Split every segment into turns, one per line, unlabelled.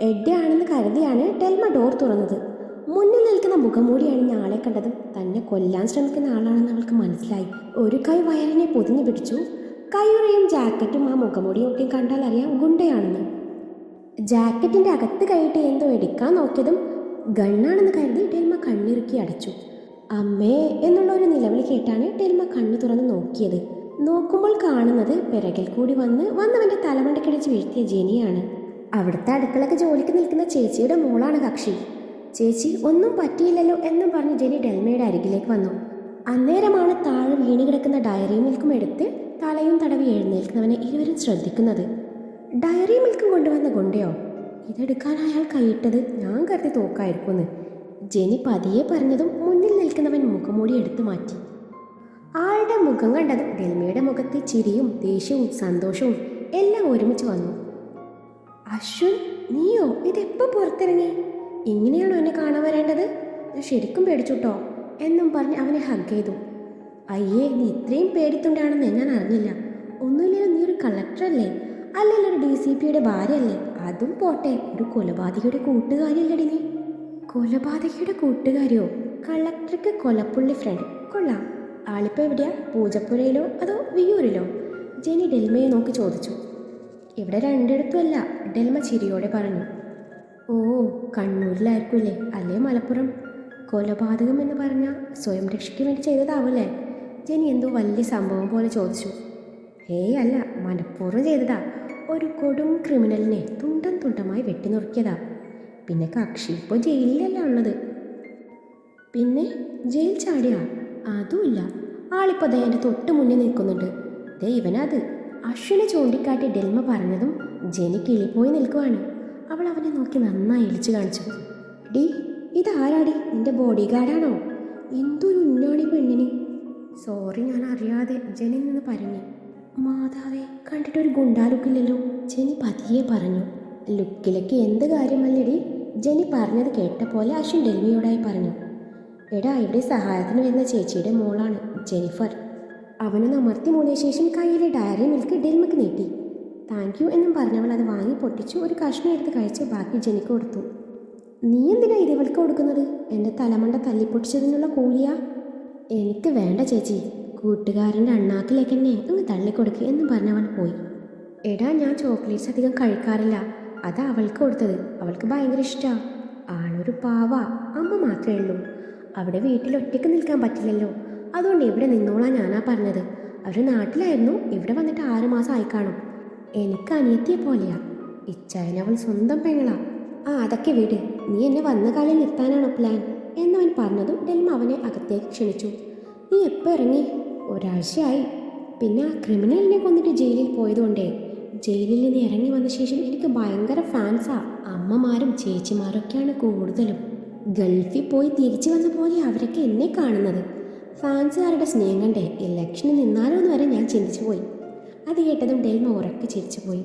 Eddy ആണെന്ന് കരുതിയാണ് Thelma door തുറന്നത്. മുന്നിൽ നിൽക്കുന്ന മുഖംമൂടിയാണ് ആളെ കണ്ടത് തന്നെ കൊല്ലാൻ ശ്രമിക്കുന്ന ആളാണെന്ന് അവൾക്ക് മനസ്സിലായി. ഒരു കൈ വയറിനെ പൊതിഞ്ഞു പിടിച്ചു. കയ്യുറയും ജാക്കറ്റും ആ മുഖംമൂടിയും ഒക്കെ കണ്ടാൽ അറിയാം ഗുണ്ടയാണെന്ന്. ജാക്കറ്റിന്റെ അകത്ത് കൈയിട്ട് എന്തോ എടുക്കാൻ നോക്കിയതും ഗണ്ണാണെന്ന് കരുതി ടെൽമ കണ്ണിറുക്കി അടച്ചു. അമ്മേ എന്നുള്ള ഒരു നിലവിളി കേട്ടാണ് ടെൽമ കണ്ണു തുറന്ന് നോക്കിയത്. നോക്കുമ്പോൾ കാണുന്നത് പിറകിൽ കൂടി വന്ന് വന്നവന്റെ തലമണ്ടക്കിടച്ച് വീഴ്ത്തിയ ജെനിയാണ്. അവിടുത്തെ അടുക്കളക്ക് ജോലിക്ക് നിൽക്കുന്ന ചേച്ചിയുടെ മോളാണ് കക്ഷി. ചേച്ചി ഒന്നും പറ്റിയില്ലല്ലോ എന്നും പറഞ്ഞ് ജെനി ഡെൽമയുടെ അരികിലേക്ക് വന്നു. അന്നേരമാണ് താഴെ വീണി കിടക്കുന്ന ഡയറി മിൽക്കും എടുത്ത് തലയും തടവി എഴുന്നേൽക്കുന്നവനെ ഇരുവരും ശ്രദ്ധിക്കുന്നത്. ഡയറി മിൽക്കും കൊണ്ടുവന്ന ഗുണ്ടയോ? ഇതെടുക്കാൻ അയാൾ കൈയിട്ടത് ഞാൻ കരുതി തോക്കായിരിക്കുമെന്ന്. ജെനി പതിയെ പറഞ്ഞതും മുന്നിൽ നിൽക്കുന്നവൻ മുഖംമൂടി എടുത്തു മാറ്റി. ആളുടെ മുഖം കണ്ടതും ഡെൽമയുടെ മുഖത്തെ ചിരിയും ദേഷ്യവും സന്തോഷവും എല്ലാം ഒരുമിച്ച് വന്നു. അശ്വിൻ നീയോ? ഇതെപ്പോൾ പുറത്തിറങ്ങി? ഇങ്ങനെയാണോ എന്നെ കാണാൻ വരേണ്ടത്? ഞാൻ ശരിക്കും പേടിച്ചുട്ടോ? എന്നും പറഞ്ഞ് അവനെ ഹഗ് ചെയ്തു. അയ്യേ നീ ഇത്രയും പേടിത്തുണ്ടാണെന്ന് ഞാൻ അറിഞ്ഞില്ല. ഒന്നുമില്ലല്ലോ നീ ഒരു കളക്ടറല്ലേ അല്ലെങ്കിൽ ഒരു ഡി സി പിയുടെ ഭാര്യയല്ലേ? അതും പോട്ടെ ഒരു കൊലപാതകയുടെ കൂട്ടുകാരിയല്ലടി നീ. കൊലപാതകയുടെ കൂട്ടുകാരിയോ? കളക്ടർക്ക് കൊലപ്പുള്ളി ഫ്രണ്ട് കൊള്ളാം. ആളിപ്പോ എവിടെയാ? പൂജപ്പുരയിലോ അതോ വിയൂരിലോ ജെനി ഡെൽമയെ നോക്കി ചോദിച്ചു. ഇവിടെ രണ്ടിടത്തുമല്ല ഡെൽമ ചിരിയോടെ പറഞ്ഞു. ഓ കണ്ണൂരിലായിരിക്കുമല്ലേ? അല്ലേ മലപ്പുറം? കൊലപാതകം എന്ന് പറഞ്ഞാൽ സ്വയം രക്ഷയ്ക്ക് വേണ്ടി ചെയ്തതാവല്ലേ? ജനി എന്തോ വലിയ സംഭവം പോലെ ചോദിച്ചു. ഏയ് അല്ല മനഃപൂർവം ചെയ്തതാ. ഒരു കൊടും ക്രിമിനലിനെ തുണ്ടം തുണ്ടമായി വെട്ടിനുറുക്കിയതാ. പിന്നെ കക്ഷി ഇപ്പോൾ ജയിലിലല്ല ഉള്ളത്? പിന്നെ ജയിൽ ചാടിയാ? അതുമില്ല ആളിപ്പോൾ ദേ എന്റെ തൊട്ട് മുന്നിൽ നിൽക്കുന്നുണ്ട്. ദേ അശ്വിനെ ചൂണ്ടിക്കാട്ടി ഡെൽമ പറഞ്ഞതും ജെനി കിളിപ്പോയി നിൽക്കുവാണ്. അവൾ അവനെ നോക്കി നന്നായി ഇളിച്ചു കാണിച്ചു. ഡി ഇതാരാടി? നിന്റെ ബോഡി ഗാർഡാണോ എന്തൊരു ഉന്നാണി പെണ്ണിന്? സോറി ഞാൻ അറിയാതെ ജെനി നിന്ന് പറഞ്ഞു മാതാവേ കണ്ടിട്ടൊരു ഗുണ്ടാ ലുക്കില്ലല്ലോ ജെനി പതിയെ പറഞ്ഞു. ലുക്കിലേക്ക് എന്ത് കാര്യമല്ലടി ജെനി പറഞ്ഞത് കേട്ട പോലെ അശ്വിൻ ഡെൽമിയോടായി പറഞ്ഞു. എടാ ഇവിടെ സഹായത്തിന് വരുന്ന ചേച്ചിയുടെ മോളാണ് ജെനിഫർ. അവനൊന്ന് അമർത്തി മൂടിയ ശേഷം കയ്യിലെ ഡയറി മിൽക്ക് ഡെൽമക്ക് നീട്ടി. താങ്ക് യു എന്നും പറഞ്ഞവൾ അത് വാങ്ങി പൊട്ടിച്ചു ഒരു കഷ്ണം എടുത്ത് കഴിച്ച് ബാക്കി ജനിക്ക് കൊടുത്തു. നീ എന്തിനാ ഇതവൾക്ക് കൊടുക്കുന്നത്? എന്റെ തലമണ്ട തല്ലിപ്പൊട്ടിച്ചതിനുള്ള കൂലിയാ? എനിക്ക് വേണ്ട ചേച്ചി. കൂട്ടുകാരന്റെ അണ്ണാക്കിലേക്ക് തന്നെ അങ്ങ് തള്ളിക്കൊടുക്കുക എന്നും പറഞ്ഞവൻ പോയി. എടാ ഞാൻ ചോക്ലേറ്റ്സ് അധികം കഴിക്കാറില്ല. അതാ അവൾക്ക് കൊടുത്തത്. അവൾക്ക് ഭയങ്കര ഇഷ്ടമാണ് ആളൊരു പാവ. അമ്മ മാത്രമേ ഉള്ളൂ. അവിടെ വീട്ടിൽ ഒറ്റയ്ക്ക് നിൽക്കാൻ പറ്റില്ലല്ലോ. അതുകൊണ്ട് ഇവിടെ നിന്നോളാൻ ഞാനാ പറഞ്ഞത്? അവർ നാട്ടിലായിരുന്നു ഇവിടെ വന്നിട്ട് ആറ് മാസം ആയി കാണും എനിക്ക് അനിയത്തിയെ പോലെയാ. ഇച്ചായൻ സ്വന്തം പെങ്ങളാ. ആ അതൊക്കെ വിട്. നീ എന്നെ വന്ന കാലം നിർത്താനാണോ പ്ലാൻ എന്നവൻ പറഞ്ഞതും ഡെൽമ അവനെ അകത്തേക്ക് ക്ഷണിച്ചു. നീ എപ്പോൾ ഇറങ്ങി? ഒരാഴ്ചയായി. പിന്നെ ആ ക്രിമിനലിനെ കൊന്നിട്ട് ജയിലിൽ പോയതുകൊണ്ടേ. ജയിലിൽ നിന്ന് ഇറങ്ങി വന്ന ശേഷം എനിക്ക് ഭയങ്കര ഫാൻസാ അമ്മമാരും ചേച്ചിമാരും ഒക്കെയാണ് കൂടുതലും. ഗൾഫിൽ പോയി തിരിച്ചു വന്ന പോലെ അവരൊക്കെ എന്നെ കാണുന്നത്. ഫാൻസുകാരുടെ സ്നേഹം കണ്ടേ ഇലക്ഷന് നിന്നാലോ എന്ന് വരെ ഞാൻ ചിന്തിച്ചു പോയി. അത് കേട്ടതും ഡെൽമ ഉറക്കെ ചിരിച്ചു പോയി.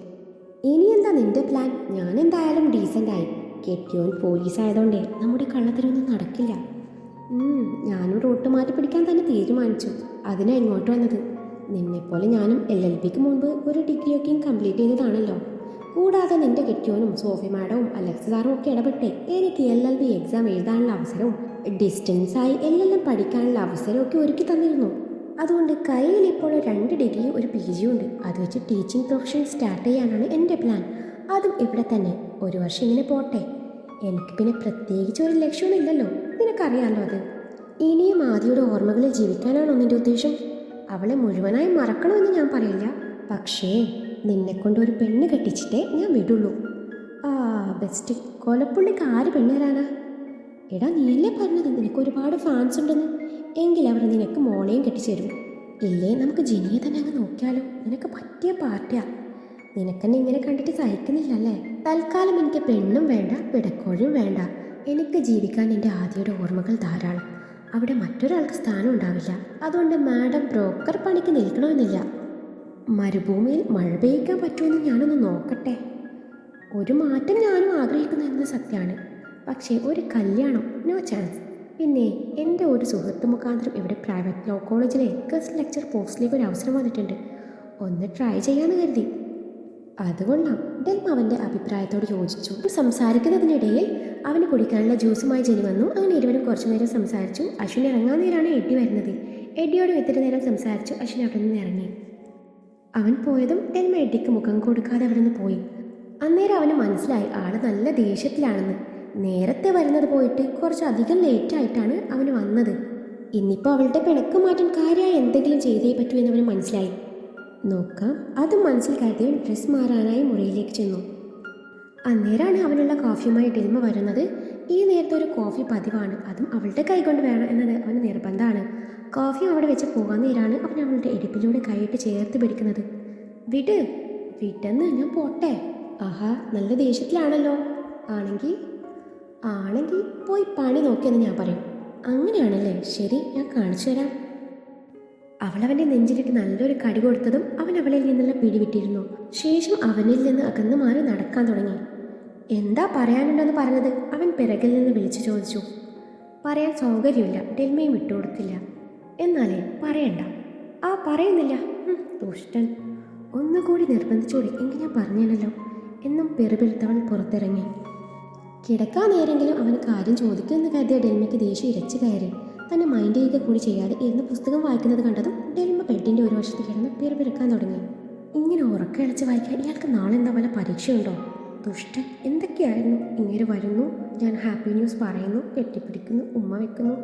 ഇനി എന്താ നിന്റെ പ്ലാൻ ഞാൻ എന്തായാലും ഡീസന്റ് ആയി. കെട്ടിയോൻ പോലീസ് ആയതുകൊണ്ടേ നമ്മുടെ കള്ളത്തിനൊന്നും നടക്കില്ല. ഞാനും റൂട്ട് മാറ്റി പിടിക്കാൻ തന്നെ തീരുമാനിച്ചു. അതിനാ ഇങ്ങോട്ട് വന്നത്. നിന്നെപ്പോലെ ഞാനും എൽ എൽ പിക്ക് മുൻപ് ഒരു ഡിഗ്രിയൊക്കെയും കംപ്ലീറ്റ് ചെയ്തതാണല്ലോ. കൂടാതെ നിന്റെ കെട്ടിയോനും സോഫി മാഡവും അലക്സ് സാറും ഒക്കെ ഇടപെട്ടേ എനിക്ക് എൽ എൽ ബി എക്സാം എഴുതാനുള്ള അവസരവും ഡിസ്റ്റൻസായി എൽ എൽ പഠിക്കാനുള്ള അവസരമൊക്കെ ഒരുക്കി തന്നിരുന്നു. അതുകൊണ്ട് കയ്യിൽ ഇപ്പോൾ രണ്ട് ഡിഗ്രി ഒരു പി ജിയും ഉണ്ട്. അത് വെച്ച് ടീച്ചിങ് പ്രൊഫഷൻ സ്റ്റാർട്ട് ചെയ്യാനാണ് എന്റെ പ്ലാൻ അതും ഇവിടെ തന്നെ. ഒരു വർഷം ഇങ്ങനെ പോട്ടെ. എനിക്ക് പിന്നെ പ്രത്യേകിച്ച് ഒരു ലക്ഷ്യമൊന്നുമില്ലല്ലോ നിനക്കറിയാലോ അത്. ഇനിയും ആദ്യയുടെ ഓർമ്മകളിൽ ജീവിക്കാനാണോ നിന്റെ ഉദ്ദേശം? അവളെ മുഴുവനായി മറക്കണമെന്ന് ഞാൻ പറയില്ല. പക്ഷേ നിന്നെക്കൊണ്ട് ഒരു പെണ്ണ് കെട്ടിച്ചിട്ടേ ഞാൻ വിടുള്ളൂ. ആ ബെസ്റ്റ് കൊലപ്പുള്ളിക്ക് ആര് പെണ്ണ് എടാ നീയല്ലേ പറഞ്ഞത്? നിനക്ക് ഒരുപാട് ഫാൻസ് ഉണ്ടെന്ന്. എങ്കിൽ അവർ നിനക്ക് മോളെയും കെട്ടിച്ചേരും ഇല്ലേ നമുക്ക് ജിനിയെ തന്നെ അങ്ങ് നോക്കിയാലോ? നിനക്ക് പറ്റിയ പാർട്ടിയാ. നിനക്കെന്നെ ഇങ്ങനെ കണ്ടിട്ട് സഹിക്കുന്നില്ല അല്ലേ തൽക്കാലം എനിക്ക് പെണ്ണും വേണ്ട പിടക്കോഴും വേണ്ട. എനിക്ക് ജീവിക്കാൻ എന്റെ ആദ്യയുടെ ഓർമ്മകൾ ധാരാളം. അവിടെ മറ്റൊരാൾക്ക് സ്ഥാനം ഉണ്ടാവില്ല. അതുകൊണ്ട് മാഡം ബ്രോക്കർ പണിക്ക് നിൽക്കണമെന്നില്ല. മരുഭൂമിയിൽ മഴ പെയ്യിക്കാൻ പറ്റുമെന്ന് ഞാനൊന്ന് നോക്കട്ടെ. ഒരു മാറ്റം ഞാനും ആഗ്രഹിക്കുന്നു എന്നത് സത്യമാണ്. പക്ഷേ ഒരു കല്യാണം നോ ചാൻസ് പിന്നെ എന്റെ ഒരു സുഹൃത്ത് മുഖാന്തരം ഇവിടെ പ്രൈവറ്റ് ലോ കോളേജിലെ ഗസ്റ്റ് ലെക്ചർ പോസ്റ്റിലേക്ക് ഒരു അവസരം വന്നിട്ടുണ്ട്. ഒന്ന് ട്രൈ ചെയ്യാമെന്ന് കരുതി. അതുകൊണ്ടാണ് ഡെൽമ അവന്റെ അഭിപ്രായത്തോട് യോജിച്ചു സംസാരിക്കുന്നതിനിടയിൽ അവന് കുടിക്കാനുള്ള ജ്യൂസുമായി ജനി വന്നു. അങ്ങനെ ഇരുവരും കുറച്ചു നേരം സംസാരിച്ചു. അശ്വിൻ ഇറങ്ങാൻ നേരമാണ് എഡ്ഡി വരുന്നത്. എഡ്ഡിയോട് ഇത്തിരി നേരം സംസാരിച്ചു. അശ്വിൻ അവിടെ നിന്ന് ഇറങ്ങി. അവൻ പോയതും ഡെൽമ എഡ്ഡിക്ക് മുഖം കൊടുക്കാതെ അവിടെ നിന്ന് പോയി. അന്നേരം അവന് മനസ്സിലായി ആൾ നല്ല ദേഷ്യത്തിലാണെന്ന്. നേരത്തെ വരുന്നത് പോയിട്ട് കുറച്ചധികം ലേറ്റായിട്ടാണ് അവന് വന്നത്. ഇന്നിപ്പോൾ അവളുടെ പിണക്ക് മാറ്റാൻ കാര്യമായി എന്തെങ്കിലും ചെയ്തേ പറ്റൂ എന്നവന് മനസ്സിലായി. നോക്കാം അത് മനസ്സിൽ കരുതി ഡ്രസ് മാറാനായി മുറിയിലേക്ക് ചെന്നു. അന്നേരമാണ് അവനുള്ള കോഫിയുമായി ഡിൽമ വരുന്നത്. ഈ നേരത്തെ ഒരു കോഫി പതിവാണ്. അതും അവളുടെ കൈ കൊണ്ട് വേണം എന്നത് അവന് നിർബന്ധമാണ്. കോഫി അവിടെ വെച്ച് പോകാൻ നേരാണ് അവൻ അവളുടെ ഇടുപ്പിലൂടെ കൈയിട്ട് ചേർത്ത് പിടിക്കുന്നത്. വിട് വിട്ടെന്ന് ഞാൻ പോട്ടെ. ആഹാ നല്ല ദേഷ്യത്തിലാണല്ലോ. ആണെങ്കിൽ ആണെങ്കിൽ പോയി പണി നോക്കിയെന്ന് ഞാൻ പറയും. അങ്ങനെയാണല്ലേ? ശരി ഞാൻ കാണിച്ചു തരാം. അവളവന്റെ നെഞ്ചിലിട്ട് നല്ലൊരു കടി കൊടുത്തതും അവൻ അവളിൽ നിന്നുള്ള പിടിവിട്ടിരുന്നു. ശേഷം അവനിൽ നിന്ന് അകന്നു മാറി നടക്കാൻ തുടങ്ങി. എന്താ പറയാനുണ്ടെന്ന് പറഞ്ഞത് അവൻ പിറകിൽ നിന്ന് വിളിച്ചു ചോദിച്ചു. പറയാൻ സൗകര്യമില്ല ഡെൽമയും വിട്ടുകൊടുത്തില്ല എന്നാലേ പറയണ്ട. ആ പറയുന്നില്ല. ദുഷ്ടൻ. ഒന്നുകൂടി നിർബന്ധിച്ചോടി എങ്കിൽ ഞാൻ പറഞ്ഞില്ലല്ലോ. എന്നും പെറുപിടുത്തവൻ പുറത്തിറങ്ങി. കിടക്കാൻ നേരെങ്കിലും അവന് കാര്യം ചോദിക്കുമെന്ന് കരുതിയ ഡെൽമയ്ക്ക് ദേഷ്യം ഇരച്ചു കയറി. തന്നെ മൈൻഡ് ചെയ്യുക കൂടി ചെയ്യാതെ ഇരുന്ന് പുസ്തകം വായിക്കുന്നത് കണ്ടതും ഡെൽമ ബെഡിന്റെ ഒരു വശത്ത് കിടന്ന് പിറപിറക്കാൻ തുടങ്ങി. ഇങ്ങനെ ഉറക്കയിളച്ച് വായിക്കാൻ ഇയാൾക്ക് നാളെ എന്താ വല്ല പരീക്ഷയുണ്ടോ? ദുഷ്ടൻ എന്തൊക്കെയായിരുന്നു? ഇങ്ങനെ വരുന്നു ഞാൻ ഹാപ്പി ന്യൂസ് പറയുന്നു കെട്ടിപ്പിടിക്കുന്നു ഉമ്മ വെക്കുന്നു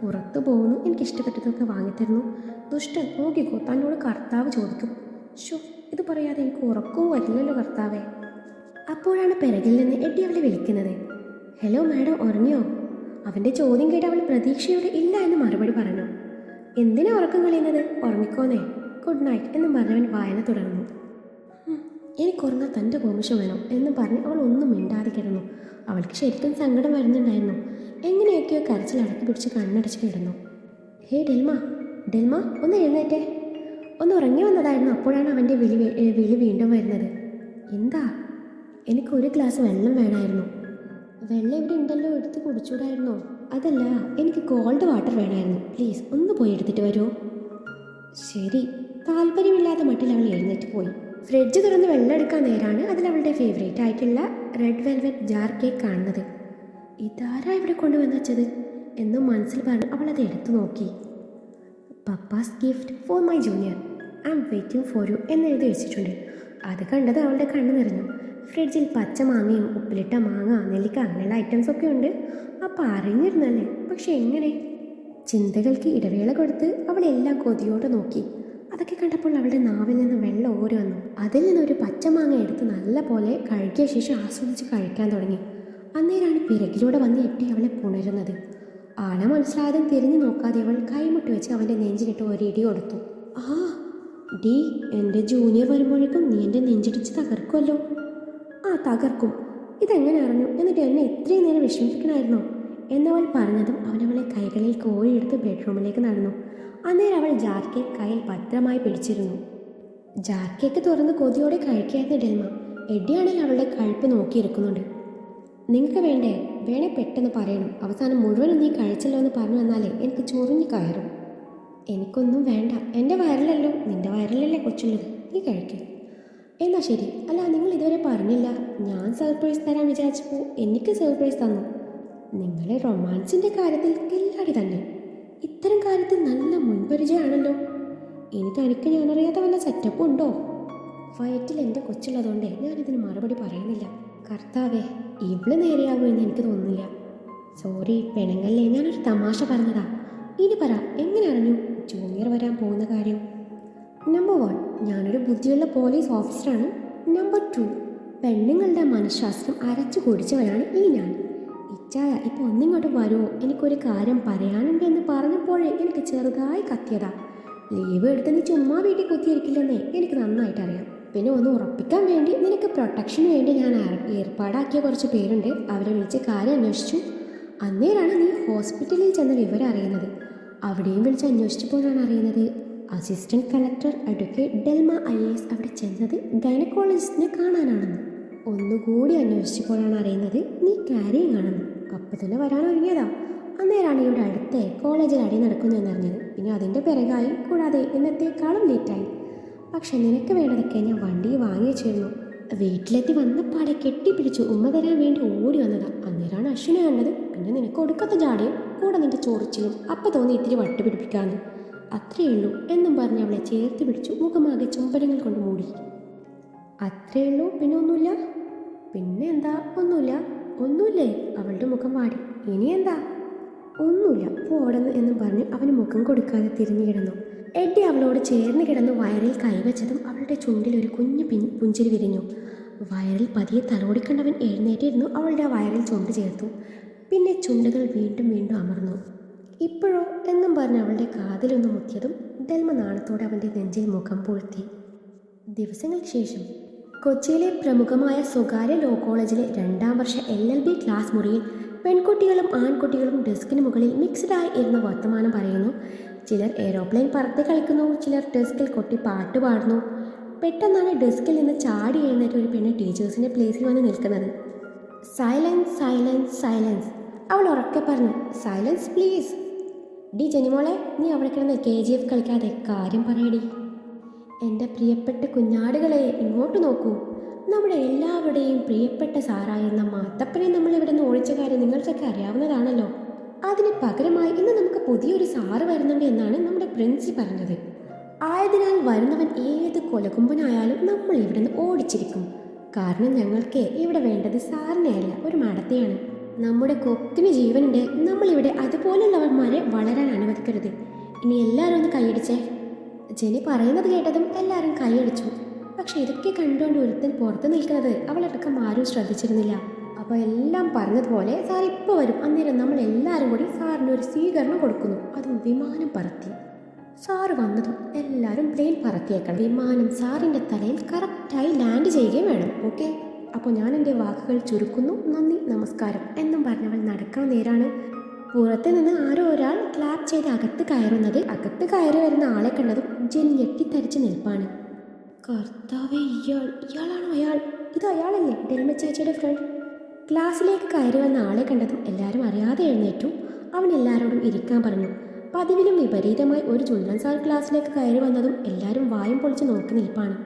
പുറത്തു പോകുന്നു എനിക്ക് ഇഷ്ടപ്പെട്ടതൊക്കെ വാങ്ങിത്തരുന്നു. ദുഷ്ടൻ നോക്കിക്കോ തന്നോട് കർത്താവ് ചോദിക്കും. ഷോ ഇത് പറയാതെ എനിക്ക് ഉറക്കവും വരില്ലല്ലോ കർത്താവേ. അപ്പോഴാണ് പിറകിൽ നിന്ന് എട്ടി അവളെ വിളിക്കുന്നത്. ഹലോ മാഡം ഉറങ്ങിയോ? അവന്റെ ചോദ്യം കേട്ട് അവൾ പ്രതീക്ഷയോടെ ഇല്ല എന്ന് മറുപടി പറഞ്ഞു. എന്തിനാ ഉറക്കം കളയുന്നത്? ഉറങ്ങിക്കോന്നേ. ഗുഡ് നൈറ്റ് എന്നും പറഞ്ഞവൻ വായന തുടർന്നു. "ഉം, എനിക്ക് ഉറങ്ങാൻ തന്റെ പെർമിഷൻ വേണം എന്ന് പറഞ്ഞ് അവൾ ഒന്നും മിണ്ടാതെ കിടന്നു. അവൾക്ക് ശരിക്കും സങ്കടം വരുന്നുണ്ടായിരുന്നു. എങ്ങനെയൊക്കെയോ കരച്ചിൽ അടക്കി പിടിച്ച് കണ്ണടച്ച് കിടന്നു. ഹേ ഡെൽമ. ഡെൽമ ഒന്ന് എഴുന്നേറ്റേ. ഒന്ന് ഉറങ്ങി വന്നതായിരുന്നു അപ്പോഴാണ് അവന്റെ വിളി വിളി വീണ്ടും വരുന്നത്. എന്താ? എനിക്ക് ഒരു ഗ്ലാസ് വെള്ളം വേണമായിരുന്നു. വെള്ളം ഇവിടെ ഉണ്ടല്ലോ എടുത്ത് കുടിച്ചൂടായിരുന്നോ അതല്ല എനിക്ക് കോൾഡ് വാട്ടർ വേണമായിരുന്നു. പ്ലീസ് ഒന്ന് പോയി എടുത്തിട്ട് വരുമോ ശരി. താല്പര്യമില്ലാത്ത മട്ടിൽ അവൾ എഴുന്നേറ്റ് പോയി. ഫ്രിഡ്ജ് തുറന്ന് വെള്ളം എടുക്കാൻ നേരാണ് അതിൽ അവളുടെ ഫേവറേറ്റ് ആയിട്ടുള്ള റെഡ് വെൽവെറ്റ് ജാർ കേക്ക് കാണുന്നത്. ഇതാരാ ഇവിടെ കൊണ്ടുവന്ന് വെച്ചത്? എന്നും മനസ്സിൽ പറഞ്ഞ് അവൾ അത് എടുത്തു നോക്കി. Papa's gift for my junior I'm waiting for you എന്ന് എഴുതി വെച്ചിട്ടുണ്ട്. അത് കണ്ടത് അവളുടെ കണ്ണ് നിറഞ്ഞു. ഫ്രിഡ്ജിൽ പച്ച മാങ്ങയും ഉപ്പിലിട്ട മാങ്ങ നെല്ലിക്ക അങ്ങനെയുള്ള ഐറ്റംസ് ഒക്കെ ഉണ്ട്. അപ്പം അറിഞ്ഞിരുന്നല്ലേ? പക്ഷെ എങ്ങനെ? ചിന്തകൾക്ക് ഇടവേള കൊടുത്ത് അവൾ എല്ലാം കൊതിയോടെ നോക്കി. അതൊക്കെ കണ്ടപ്പോൾ അവളുടെ നാവിൽ നിന്ന് വെള്ളം ഓരി വന്നു. അതിൽ നിന്നൊരു പച്ചമാങ്ങ എടുത്ത് നല്ല പോലെ കഴുകിയ ശേഷം ആസ്വദിച്ച് കഴിക്കാൻ തുടങ്ങി. അന്നേരാണ് പിറകിലൂടെ വന്ന് എട്ടി അവളെ പുണരുന്നത്. ആളെ മനസ്സിലാതെ തിരിഞ്ഞു നോക്കാതെ അവൾ കൈമുട്ടി വെച്ച് അവന്റെ നെഞ്ചിലിട്ട് ഒരിടി കൊടുത്തു. ആ ഡി എന്റെ ജൂനിയർ വരുമ്പോഴേക്കും നീ എന്റെ നെഞ്ചിടിച്ച് തകർക്കുമല്ലോ ആ തകർക്കും. ഇതെങ്ങനെ അറിഞ്ഞു? എന്നിട്ട് എന്നെ ഇത്രയും നേരം വിഷമിപ്പിക്കണമായിരുന്നോ? എന്നവൾ പറഞ്ഞതും അവനവളെ കൈകളിൽ കോഴിയെടുത്ത് ബെഡ്റൂമിലേക്ക് നടന്നു. അന്നേരം അവൾ ജാർ കേക്ക് കയ്യിൽ ഭദ്രമായി പിടിച്ചിരുന്നു. ജാർ കേക്ക് തുറന്ന് കൊതിയോടെ കഴിക്കായിരുന്നു ഡെൽമ. എഡിയാണെങ്കിൽ അവളുടെ കഴുപ്പ് നോക്കിയിരിക്കുന്നുണ്ട്. നിങ്ങൾക്ക് വേണ്ടേ? വേണേ പെട്ടെന്ന് പറയണം. അവസാനം മുഴുവനും നീ കഴിച്ചല്ലോ എന്ന് പറഞ്ഞു വന്നാലേ എനിക്ക് ചൊറിഞ്ഞു കയറും. എനിക്കൊന്നും വേണ്ട. എന്റെ വയറിലല്ലോ? നിന്റെ വയറിലല്ലേ കൊച്ചുള്ളത്? നീ കഴിക്കും. എന്നാ ശരി. അല്ല നിങ്ങൾ ഇതുവരെ പറഞ്ഞില്ല. ഞാൻ സർപ്രൈസ് തരാൻ വിചാരിച്ചപ്പോൾ എനിക്ക് സർപ്രൈസ് തന്നു. നിങ്ങളെ റൊമാൻസിന്റെ കാര്യത്തിൽ കില്ലാടി തന്നെ. ഇത്തരം കാര്യത്തിൽ നല്ല മുൻപരിചയമാണല്ലോ. ഇനി തനിക്ക് ഞാനറിയാത്ത വല്ല സെറ്റപ്പും ഉണ്ടോ? വയറ്റിൽ എന്റെ കൊച്ചുള്ളതുകൊണ്ട് ഞാനിതിന് മറുപടി പറയുന്നില്ല. കർത്താവേ ഇവൾ നേരെയാകുമെന്ന് എനിക്ക് തോന്നുന്നില്ല. സോറി പെണങ്ങല്ലേ. ഞാനൊരു തമാശ പറഞ്ഞതാ. ഇനി പറ എങ്ങനെ അറിഞ്ഞു? ജൂനിയർ വരാൻ പോകുന്ന കാര്യം. നമ്പർ വൺ ഞാനൊരു ബുദ്ധിയുള്ള പോലീസ് ഓഫീസറാണ് നമ്പർ ടു പെണ്ണുങ്ങളുടെ മനഃശാസ്ത്രം അരച്ചു കുടിച്ചവനാണ് ഈ ഞാൻ. ഇച്ചായ ഇപ്പോൾ ഒന്നിങ്ങോട്ട് വരുമോ എനിക്കൊരു കാര്യം പറയാനുണ്ട് എന്ന് പറഞ്ഞപ്പോഴേ എനിക്ക് ചെറുതായി കത്തിയതാ. ലീവ് എടുത്ത് നീ ചുമ്മാ വീട്ടിൽ കുത്തിയിരിക്കില്ലെന്നേ എനിക്ക് നന്നായിട്ട് അറിയാം പിന്നെ ഒന്ന് ഉറപ്പിക്കാൻ വേണ്ടി നിനക്ക് പ്രൊട്ടക്ഷന് വേണ്ടി ഞാൻ ഏർപ്പാടാക്കിയ കുറച്ച് പേരുണ്ട്. അവരെ വിളിച്ച് കാര്യം അന്വേഷിച്ചു. അന്നേരാണ് നീ ഹോസ്പിറ്റലിൽ ചെന്ന വിവരം അറിയുന്നത്. അവിടെയും വിളിച്ച് അന്വേഷിച്ചപ്പോഴാണ് അറിയുന്നത് assistant collector advocate Delma I S അവിടെ ചെന്നത് ഗൈനക്കോളജിസ്റ്റിനെ കാണാനാണെന്ന്. ഒന്നുകൂടി അന്വേഷിച്ചപ്പോഴാണ് അറിയുന്നത് നീ കാര്യം ആണെന്ന്. അപ്പം തന്നെ വരാൻ ഒരുങ്ങിയതാ. അന്നേരാണ് ഇവിടെ അടുത്തേ കോളേജിൽ അടി നടക്കുന്നു എന്നറിഞ്ഞത്. പിന്നെ അതിന്റെ പിറകായി കൂടാതെ ഇന്നത്തേക്കാളും ലേറ്റായി. പക്ഷെ നിനക്ക് വേണ്ടതൊക്കെ ഞാൻ വണ്ടി വാങ്ങി വെച്ചിരുന്നു വീട്ടിലെത്തി വന്നപ്പാടെ കെട്ടിപ്പിടിച്ചു ഉമ്മ തരാൻ വേണ്ടി ഓടി വന്നതാ. അന്നേരമാണ് അശ്വിനെ കണ്ടത്. പിന്നെ നിനക്ക് ഒടുക്കത്തെ ജാടിയും കൂടെ നിന്റെ ചോറിച്ചിലും അപ്പം തോന്നി ഇത്തിരി വട്ട് പിടിപ്പിക്കാന്ന് അത്രയേ ഉള്ളൂ എന്നും പറഞ്ഞ് അവളെ ചേർത്ത് പിടിച്ചു മുഖമാകെ ചുംബനങ്ങൾ കൊണ്ട് മൂടി. അത്രയേ ഉള്ളൂ പിന്നെ ഒന്നുമില്ല? പിന്നെ എന്താ? ഒന്നുമില്ല. ഒന്നുമില്ലേ? അവളുടെ മുഖം വാടി. ഇനി എന്താ? ഒന്നുമില്ല. പോടന്ന് എന്നും പറഞ്ഞ് അവന് മുഖം കൊടുക്കാതെ തിരിഞ്ഞു കിടന്നു. എഡ്ഡി അവളോട് ചേർന്ന് കിടന്ന് വയറിൽ കൈവച്ചതും അവളുടെ ചുണ്ടിൽ ഒരു കുഞ്ഞു പിൻ പുഞ്ചിരി വിരിഞ്ഞു. വയറിൽ പതിയെ തലോടിക്കണ്ടവൻ എഴുന്നേറ്റിരുന്നു. അവളുടെ വയറിൽ ചുണ്ട് ചേർത്തു. പിന്നെ ചുണ്ടുകൾ വീണ്ടും വീണ്ടും അമർന്നു. ഇപ്പോഴോ എന്നും പറഞ്ഞ് അവളുടെ കാതിലൊന്ന് മുത്തിയതും ഡൽമ നാണത്തോടെ അവന്റെ നെഞ്ചിൽ മുഖം പൂഴ്ത്തി. ദിവസങ്ങൾക്ക് ശേഷം കൊച്ചിയിലെ പ്രമുഖമായ സ്വകാര്യ ലോ കോളേജിലെ രണ്ടാം വർഷ എൽ എൽ ബി ക്ലാസ് മുറിയിൽ പെൺകുട്ടികളും ആൺകുട്ടികളും ഡെസ്കിന് മുകളിൽ മിക്സ്ഡായി ഇരുന്ന് വർത്തമാനം പറയുന്നു. ചിലർ എയ്റോപ്ലെയിൻ പറത്തി കളിക്കുന്നു ചിലർ ഡെസ്കിൽ കൊട്ടി പാട്ട് പാടുന്നു. പെട്ടെന്നാണ് ഡെസ്കിൽ നിന്ന് ചാടി എഴുന്നേറ്റ് ഒരു പെണ്ണ് ടീച്ചേഴ്സിന്റെ പ്ലേസിൽ വന്ന് നിൽക്കുന്നത്. സൈലൻസ് സൈലൻസ് സൈലൻസ് അവൾ ഉറക്കെ പറഞ്ഞു. സൈലൻസ് പ്ലീസ് ഡി ജനിമോളെ നീ അവിടെ കിടന്ന് കെ ജി എഫ് കളിക്കാതെ കാര്യം പറയടി. എന്റെ പ്രിയപ്പെട്ട കുഞ്ഞാടുകളെ ഇങ്ങോട്ട് നോക്കൂ. നമ്മുടെ എല്ലാവരുടെയും പ്രിയപ്പെട്ട സാറായിരുന്ന മാത്തപ്പനെ നമ്മൾ ഇവിടെ നിന്ന് ഓടിച്ച കാര്യം നിങ്ങൾക്കൊക്കെ അറിയാവുന്നതാണല്ലോ. അതിന് പകരമായി ഇന്ന് നമുക്ക് പുതിയൊരു സാറ് വരുന്നുണ്ട് എന്നാണ് നമ്മുടെ പ്രിൻസി പറഞ്ഞത്. ആയതിനാൽ വരുന്നവൻ ഏത് കൊലകുമ്പനായാലും നമ്മൾ ഇവിടെ നിന്ന് ഓടിച്ചിരിക്കും. കാരണം ഞങ്ങൾക്ക് ഇവിടെ വേണ്ടത് സാറിനെയല്ല ഒരു മാഡത്തെയാണ്. നമ്മുടെ കൊക്കിന് ജീവനുണ്ട്. നമ്മളിവിടെ അതുപോലുള്ളവന്മാരെ വളരാൻ അനുവദിക്കരുത്. ഇനി എല്ലാവരും ഒന്ന് കൈയടിച്ചേ. ജെനി പറയുന്നത് കേട്ടതും എല്ലാവരും കൈയടിച്ചു. പക്ഷെ ഇതൊക്കെ കണ്ടുകൊണ്ട് ഒരുത്തൻ പുറത്ത് നിൽക്കുന്നത് അവളടക്കം ആരും ശ്രദ്ധിച്ചിരുന്നില്ല. അപ്പോൾ എല്ലാം പറഞ്ഞതുപോലെ സാർ ഇപ്പോൾ വരും. അന്നേരം നമ്മൾ എല്ലാവരും കൂടി സാറിന് ഒരു സ്വീകരണം കൊടുക്കുന്നു. അതും വിമാനം പറത്തി. സാറ് വന്നതും എല്ലാവരും പ്ലെയിൻ പറത്തിയേക്കണം. വിമാനം സാറിന്റെ തലയിൽ കറക്റ്റായി ലാൻഡ് ചെയ്യുകയും വേണം. ഓക്കെ? അപ്പോൾ ഞാൻ എന്റെ വാക്കുകൾ ചുരുക്കുന്നു. നന്ദി നമസ്കാരം. എന്നും പറഞ്ഞവൾ നടക്കാൻ നേരാണ്. പുറത്ത് നിന്ന് ആരോ ഒരാൾ ക്ലാപ്പ് ചെയ്ത് അകത്ത് കയറുന്നത് അകത്ത് കയറി വരുന്ന ആളെ കണ്ടതും ജനി ഞെട്ടിത്തരിച്ച് നിൽപ്പാണ്. കർത്താവേ ഇയാൾ ഇയാളാണോ അയാൾ? ഇത് അയാളല്ലേ? ഡെൽമ ചേച്ചിയുടെ ഫ്രണ്ട് ക്ലാസ്സിലേക്ക് കയറി വന്ന ആളെ കണ്ടതും എല്ലാവരും അറിയാതെ എഴുന്നേറ്റു. അവൻ എല്ലാവരോടും ഇരിക്കാൻ പറഞ്ഞു. പതിവിലും വിപരീതമായി ഒരു ചുണ്ടൻ സാർ ക്ലാസ്സിലേക്ക് കയറി വന്നതും എല്ലാവരും വായും പൊളിച്ച് നോക്കി നിൽപ്പാണ്.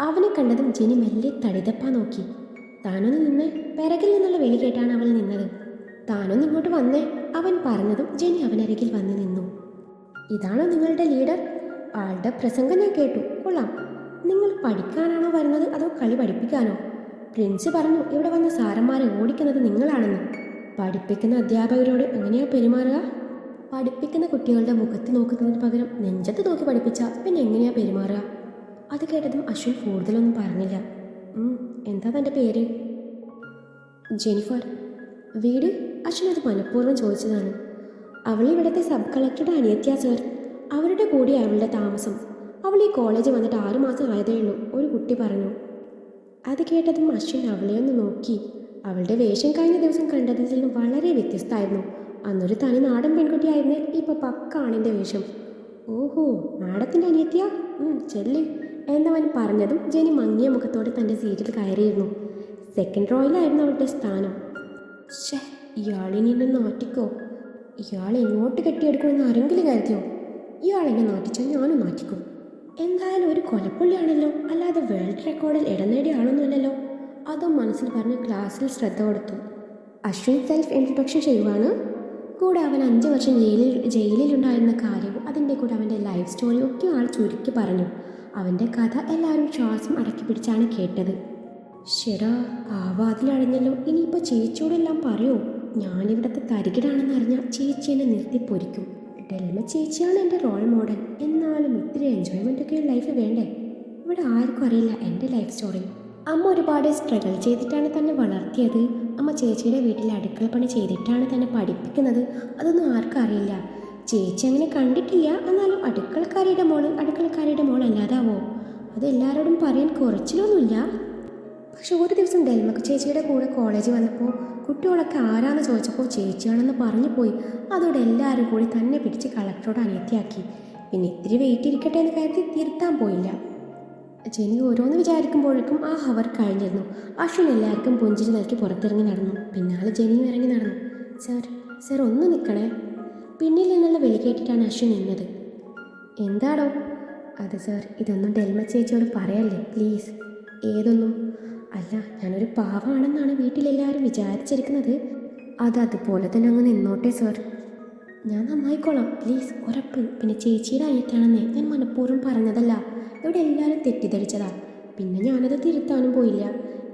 അവനെ കണ്ടതും ജനി മെല്ലെ തടിതപ്പാ നോക്കി. താനൊന്ന് നിന്ന് പിറകിൽ നിന്നുള്ള വിളി കേട്ടാണ് അവൾ നിന്നത്. താനൊന്ന് ഇങ്ങോട്ട് വന്നേ. അവൻ പറഞ്ഞതും ജെനി അവനരികിൽ വന്നു നിന്നു. ഇതാണോ നിങ്ങളുടെ ലീഡർ? ആളുടെ പ്രസംഗം ഞാൻ കേട്ടു. കൊള്ളാം. നിങ്ങൾ പഠിക്കാനാണോ വരുന്നത്? അതോ കളി പഠിപ്പിക്കാനോ? പ്രിൻസ് പറഞ്ഞു ഇവിടെ വന്ന സാറന്മാരെ ഓടിക്കുന്നത് നിങ്ങളാണെന്ന്. പഠിപ്പിക്കുന്ന അധ്യാപകരോട് എങ്ങനെയാ പെരുമാറുക? പഠിപ്പിക്കുന്ന കുട്ടികളുടെ മുഖത്ത് നോക്കുന്നതിന് പകരം നെഞ്ചത്ത് നോക്കി പഠിപ്പിച്ചാൽ പിന്നെ എങ്ങനെയാ പെരുമാറുക? അത് കേട്ടതും അശ്വിൻ കൂടുതലൊന്നും പറഞ്ഞില്ല. "ഉം, എന്താ തന്റെ പേര്? ജെനിഫർ. വീട് അച്ഛനത് മനഃപൂർവം ചോദിച്ചതാണ്. അവൾ ഇവിടുത്തെ സബ് കളക്ടറുടെ അനിയത്യാ സർ. അവരുടെ കൂടെ അവളുടെ താമസം. അവൾ ഈ കോളേജ് വന്നിട്ട് ആറുമാസം ആയതേ ഉള്ളൂ ഒരു കുട്ടി പറഞ്ഞു. അത് കേട്ടതും അശ്വിൻ അവളെ ഒന്ന് നോക്കി. അവളുടെ വേഷം കഴിഞ്ഞ ദിവസം കണ്ടതിൽ നിന്നും വളരെ വ്യത്യസ്തമായിരുന്നു. അന്നൊരു തനി നാടൻ പെൺകുട്ടിയായിരുന്നേ ഇപ്പൊ പക്കാണിന്റെ വേഷം. ഓഹോ മാഡത്തിന്റെ അനിയത്തിയാ? ചെല്ല്. എന്നവൻ പറഞ്ഞതും ജെനി മങ്ങിയ മുഖത്തോടെ തന്റെ സീറ്റിൽ കയറിയിരുന്നു. സെക്കൻഡ് റോയിലായിരുന്നു അവളുടെ സ്ഥാനം. ഷേ ഇയാളിനി എന്നെ നാട്ടിക്കോ ഇയാൾ എങ്ങോട്ട് കെട്ടിയെടുക്കുമെന്ന് ആരെങ്കിലും കരുതിയോ? ഇയാൾ എന്നെ ഞാനും നാറ്റിക്കും. എന്തായാലും ഒരു കൊലപ്പുള്ളിയാണല്ലോ. അല്ലാതെ വേൾഡ് റെക്കോർഡിൽ ഇടം നേടിയ ആളൊന്നുമല്ലല്ലോ. അതും മനസ്സിൽ പറഞ്ഞ് ക്ലാസ്സിൽ ശ്രദ്ധ കൊടുത്തു. അശ്വിൻ സെൽഫ് ഇൻട്രൊഡക്ഷൻ ചെയ്യുവാണ്? കൂടെ അവൻ അഞ്ച് വർഷം ജയിലിൽ ജയിലിലുണ്ടായിരുന്ന കാര്യവും അതിന്റെ കൂടെ അവന്റെ ലൈഫ് സ്റ്റോറിയും ഒക്കെ ആൾ ചുരുക്കി പറഞ്ഞു. അവന്റെ കഥ എല്ലാവരും ശ്വാസം അടക്കി പിടിച്ചാണ് കേട്ടത്. ശരാ ആ വാതിലഴിഞ്ഞല്ലോ ഇനിയിപ്പോൾ ചേച്ചിയോടെല്ലാം പറയോ? ഞാനിവിടുത്തെ തരികിടാണെന്ന് അറിഞ്ഞാൽ ചേച്ചി എന്നെ നിർത്തി പൊരിക്കും. ഡെൽമ ചേച്ചിയാണ് എന്റെ റോൾ മോഡൽ എന്നാലും ഇത്തിരി എൻജോയ്മെന്റ് ഒക്കെ ലൈഫ് വേണ്ടേ? ഇവിടെ ആർക്കും അറിയില്ല എന്റെ ലൈഫ് സ്റ്റോറി അമ്മ ഒരുപാട് സ്ട്രഗിൾ ചെയ്തിട്ടാണ് തന്നെ വളർത്തിയത്. അമ്മ ചേച്ചിയുടെ വീട്ടിൽ അടുക്കള പണി ചെയ്തിട്ടാണ് തന്നെ പഠിപ്പിക്കുന്നത്. അതൊന്നും ആർക്കും അറിയില്ല. ചേച്ചി അങ്ങനെ കണ്ടിട്ടില്ല. എന്നാലും അടുക്കളക്കാരിയുടെ മോൾ അടുക്കളക്കാരിയുടെ മോൾ അല്ലാതാവോ അത് എല്ലാവരോടും പറയാൻ കുറച്ചിലൊന്നുമില്ല. പക്ഷെ ഒരു ദിവസം ഡെൽമക്ക് ചേച്ചിയുടെ കൂടെ കോളേജിൽ വന്നപ്പോൾ കുട്ടികളൊക്കെ ആരാന്ന് ചോദിച്ചപ്പോൾ ചേച്ചിയാണെന്ന് പറഞ്ഞു പോയി. അതോടെ എല്ലാവരും കൂടി തന്നെ പിടിച്ച് കളക്ടറോട് അനിയത്തിയാക്കി. പിന്നെ ഇത്തിരി വെയിറ്റ് ഇരിക്കട്ടെ എന്ന് കരുതി തിരുത്താൻ പോയില്ല. ജെനി ഓരോന്ന് വിചാരിക്കുമ്പോഴേക്കും ആ ഹവർ കഴിഞ്ഞിരുന്നു. അശ്വിൻ എല്ലാവർക്കും പുഞ്ചിരി നൽകി പുറത്തിറങ്ങി നടന്നു. പിന്നാലെ ജെനിയും ഇറങ്ങി നടന്നു. സാർ സാർ ഒന്ന് നിൽക്കണേ. പിന്നിൽ നിന്നുള്ള വിളി കേട്ടിട്ടാണ് അശ്വിൻ നിന്നത്. എന്താടോ? അത് സാർ ഇതൊന്നും ഡെൽമ ചേച്ചിയോട് പറയല്ലേ പ്ലീസ് ഏതൊന്നും? അല്ല ഞാനൊരു പാവമാണെന്നാണ് വീട്ടിലെല്ലാവരും വിചാരിച്ചിരിക്കുന്നത്. അത് അതുപോലെ തന്നെ അങ്ങ് നിന്നോട്ടെ സാർ ഞാൻ നന്നായിക്കോളാം പ്ലീസ് ഉറപ്പ്. പിന്നെ ചേച്ചിയുടെ അനിയത്താണെന്നേ ഞാൻ മനഃപൂർവം പറഞ്ഞതല്ല. ഇവിടെ എല്ലാവരും തെറ്റിദ്ധരിച്ചതാ. പിന്നെ ഞാനത് തിരുത്താനും പോയില്ല.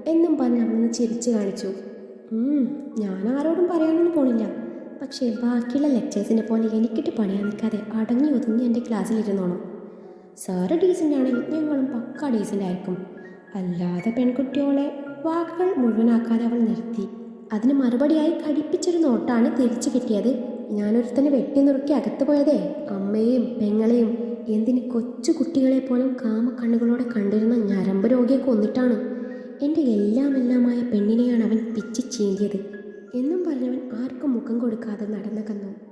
എന്നും പറഞ്ഞ് അവളൊന്ന് ചിരിച്ചു കാണിച്ചു. ഞാൻ ആരോടും പറയാനൊന്നും പോണില്ല. പക്ഷേ ബാക്കിയുള്ള ലെക്ചേഴ്സിനെ പോലെ എനിക്കിട്ട് പണിയാൻ നിൽക്കാതെ അടങ്ങി ഒതുങ്ങി എന്റെ ക്ലാസ്സിലിരുന്നോണം. സാറ് ഡീസന്റ് ആണെങ്കിൽ ഞങ്ങളും പക്ക ഡീസന്റ് ആയിരിക്കും. അല്ലാതെ പെൺകുട്ടിയോളെ വാക്കുകൾ മുഴുവനാക്കാതെ അവൾ നിർത്തി. അതിന് മറുപടിയായി കടിപ്പിച്ചൊരു നോട്ടാണ് തിരിച്ചു കിട്ടിയത്. ഞാനൊരുത്തനെ വെട്ടി നുറുക്കി അകത്ത് പോയതേ. അമ്മയെയും പെങ്ങളെയും എന്തിന് കൊച്ചു കുട്ടികളെ പോലും കാമക്കണ്ണുകളോടെ കണ്ടിരുന്ന ഞരമ്പ് രോഗിയെ കൊന്നിട്ടാണ്. എന്റെ എല്ലാം എല്ലാമായ പെണ്ണിനെയാണ് അവൻ പിച്ചി ചീന്തിയത്. എന്നും പറഞ്ഞവൻ ആർക്കും മുഖം കൊടുക്കാതെ നടന്നകന്നു